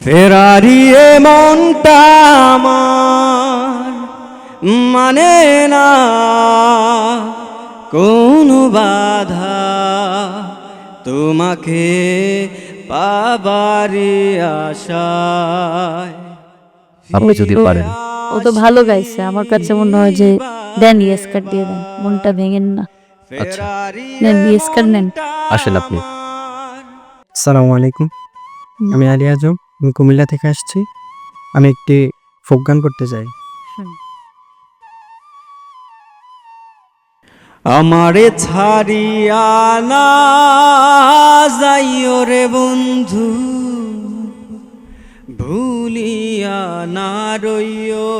ফেরারিয়ে মনটা আমার মানে না কোন বাধা তোমাকে পাবারি আশায়। আপনি যদি পারেন। ও তো ভালো গাইছে। আমার কাছে মনে হয় যে দেন ইয়েস কার্ড দিয়ে দেন। মনটা ভেঙেন না। আচ্ছা। নেন ইয়েস কার্ড নেন। আসেন আপনি। আসসালামু আলাইকুম। আমি আলী আজম। আমি কুমিল্লা থেকে আসছি। আমি একটি ফোক গান করতে চাই আমারে ছাড়িয়া না যাইও রে বন্ধু ভুলিয়া না রইও।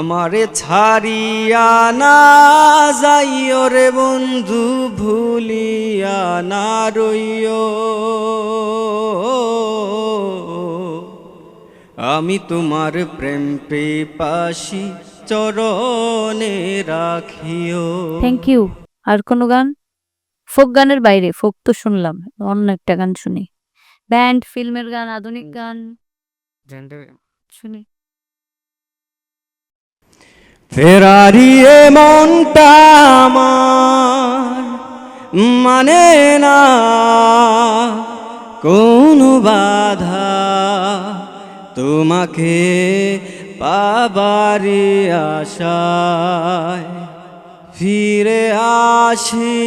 আমারে ছাড়িয়া না যাইও রে বন্ধু ভুলিয়া না রইও। আমি তোমার প্রেম পেপাসি চরণে রাখিও। থ্যাংক ইউ আর কোনো গান? ফোক গানের বাইরে ফোক তো শুনলাম অন্য একটা গান শুনি। ব্যান্ড ফিল্মের গান আধুনিক গান। শুনি। ফেরারিয়ে মনটা আমার মানে না কোন বাধা তোমাকে পাবারি আশায়। ফিরে আসি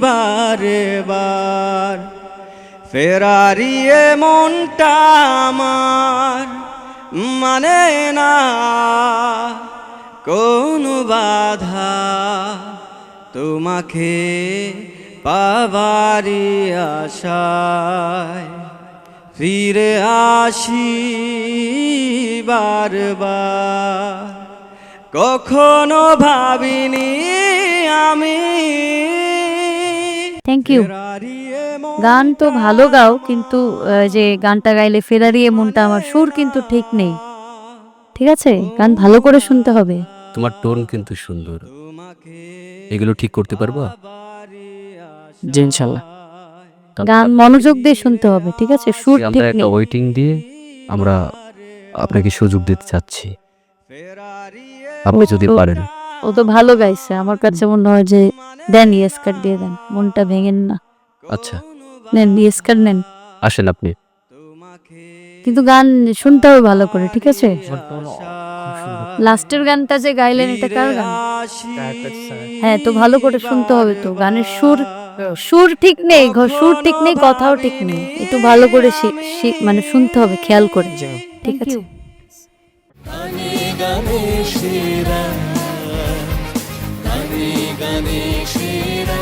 বারে বার। ফেরারিয়ে মনটা আমার মানে না কোন বাধা তোমাকে পাবারি আশায়। ফিরে আসি বারবার। কখনো ভাবিনি আমি থ্যাংক ইউ গান তো ভালো গাও কিন্তু যে গানটা গাইলে ফেরারিয়ে মনটা আমার সুর কিন্তু ঠিক নেই। ঠিক আছে? গান ভালো করে শুনতে হবে। তোমার টোন কিন্তু সুন্দর। এগুলো ঠিক করতে পারবা? জি ইনশাল্লাহ। গান মনোযোগ দিয়ে শুনতে হবে ঠিক আছে? সুর আমরা ঠিক একটা নেই। ওয়েটিং দিয়ে আমরা আপনাকে সুযোগ দিতে চাচ্ছি। আপনি যদি পারেন। ও তো ভালো গাইছে। আমার কাছে মনে হয় যে দেন ইয়েস কার্ড দিয়ে দেন। মনটা ভেঙেন না। আচ্ছা। নেন ইয়েস্কার নেন। আসেন আপনি। কিন্তু গান শুনতে হবে ভালো করে ঠিক আছে? লাস্টের গানটা যে গাইলেন এটা কার গান? হ্যাঁ তো ভালো করে শুনতে হবে তো গানের সুর সুর ঠিক নেই সুর ঠিক নেই কথাও ঠিক নেই। একটু ভালো করে মানে শুনতে হবে খেয়াল করে। ঠিক আছে? গানে শিরা গানে শিরা